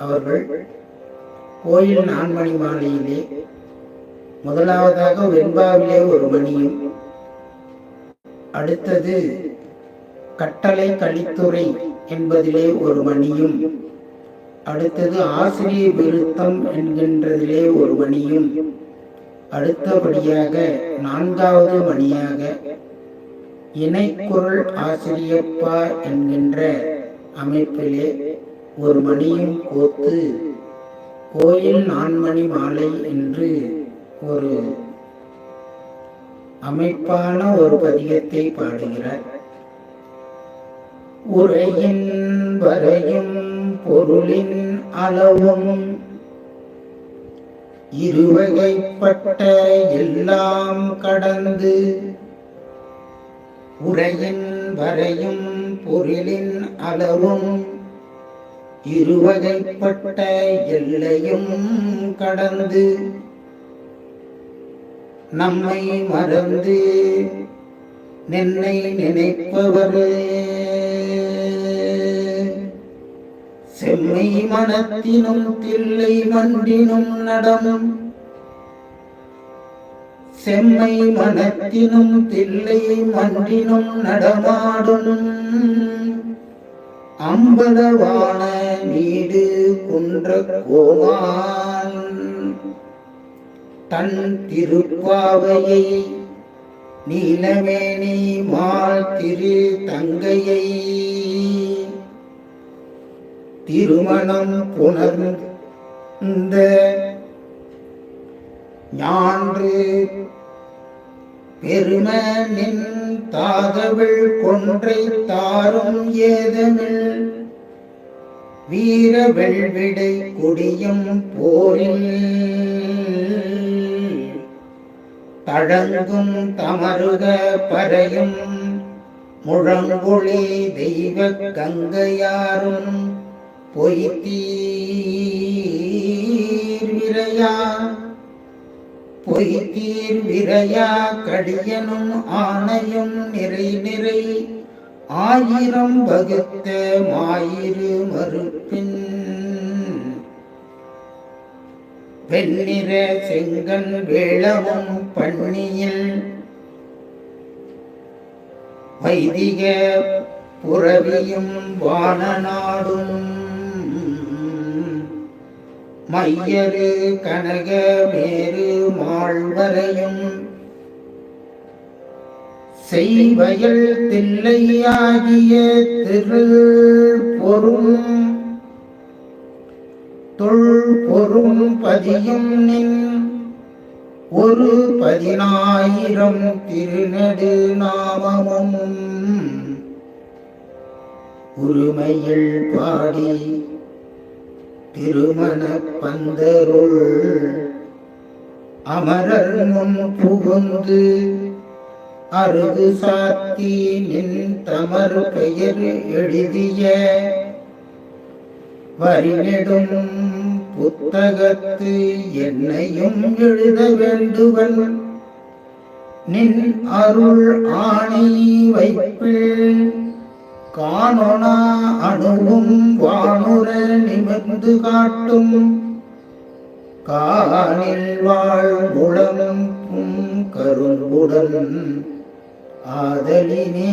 அவர்கள் கோயில் நான்மணி மாலையிலே முதலாவதாக வெண்பாவிலே ஒரு மணியும் அடுத்தது கட்டளை கலித்துறை என்பதிலே ஒரு மணியும் அடுத்தது ஆசிரிய விருத்தம் என்கின்றதிலே ஒரு மணியும் அடுத்தபடியாக நான்காவது மணியாக இணைக்குரல் ஆசிரியப்பா என்கின்ற அமைப்பிலே ஒரு மணியும் கோத்து கோயில் நான்மணி மாலை என்று ஒரு அமைப்பான ஒரு பதிகத்தை பாடுகிறார். உரையின் வரையும் பொருளின் அளவும் இருவகைப்பட்ட எல்லாம் கடந்து உரையின் வரையும் பொருளின் அளவும் இருவகைப்பட்ட எல்லையும் கடந்து நம்மை மறந்து நின்னை நினைப்பவரே. செம்மை மனத்தினும் தில்லை மன்றினும் நடமும் செம்மை மனத்தினும் தில்லை மன்றினும் நடமாடும் அம்பலவான நீடு குன்ற கோமான் தன் திருப்பாவையை நீலமேனி மால் திரு தங்கையை. திருமணம் புணர்ந்த ஞான்று பெரும நின் தாதவிள் கொன்றை தாரும் ஏதமில். வீர வெள்விடை கொடியும் போரில். தழங்கும் தமருக பறையும். முழங்கொழி தெய்வ கங்கையாரும். பொய்த்தீர் விரையா. பொய்த்தீர் விரையா கடியனும் ஆணையும் நிறை நிறை. ஆயிரம் வகுத்த மாயிரு மறுப்பின். வெண்ணிற செங்கன் வேளவும் பண்ணியில் வைதிக புறவியும் வானநாடும். மையரு கனக மேரு மாழ்வரையும். செய்வயல் தில்லையாகிய திரு பொருள் தொல் பொருள் பதியும் நின். ஒரு பதினாயிரம் திருநெடு நாமமும். உரிமையில் பாடி திருமண பந்தருள் அமரர் முன் புகுந்து அருகு சாத்தி நின் தமர் பெயர் எழுதிய வரிநெடும் புத்தகத்து என்னையும் எழுத வேண்டுவன். நின் அருள் ஆணை வைப்பேன் காணொனா அணுவும் வானுர நிமிர்ந்து காட்டும். காணில் வாழ்வுடனும் முழம் கரும்புடன் ஆதலினே.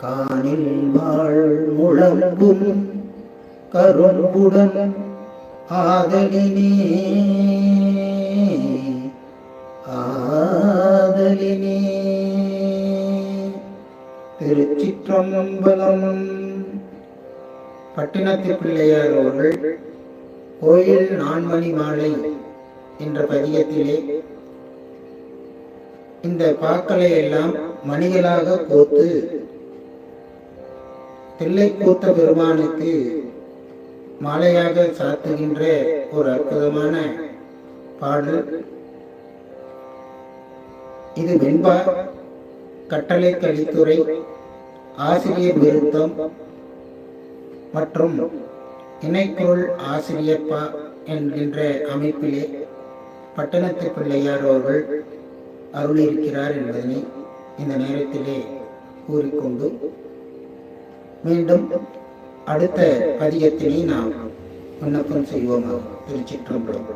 காணில் வாழ்வுழம்பும் கரும்புடன் ஆதலினே. ஆ திருச்சிற்றம்பலம் பட்டினத்து பிள்ளையார் அவர்கள் கோயில் நான்மணி மாலை என்ற பதியத்திலே இந்த பாக்களை எல்லாம் மணிகளாக கோத்து தில்லை கூத்த பெருமானுக்கு மாலையாக சாத்துகின்ற ஒரு அற்புதமான பாடல். இது வெண்பா கட்டளை கழித்துறை ஆசிரியர் விருத்தம் மற்றும் இணைக்குள் ஆசிரியப்பா என்கின்ற அமைப்பிலே பட்டணத்து பிள்ளையார் அவர்கள் அருளியிருக்கிறார் என்பதனை இந்த நேரத்திலே கூறிக்கொண்டு மீண்டும் அடுத்த பதிகத்தினை நாம் விண்ணப்பம் செய்வோமாக திருச்சிற்றம்பலம்.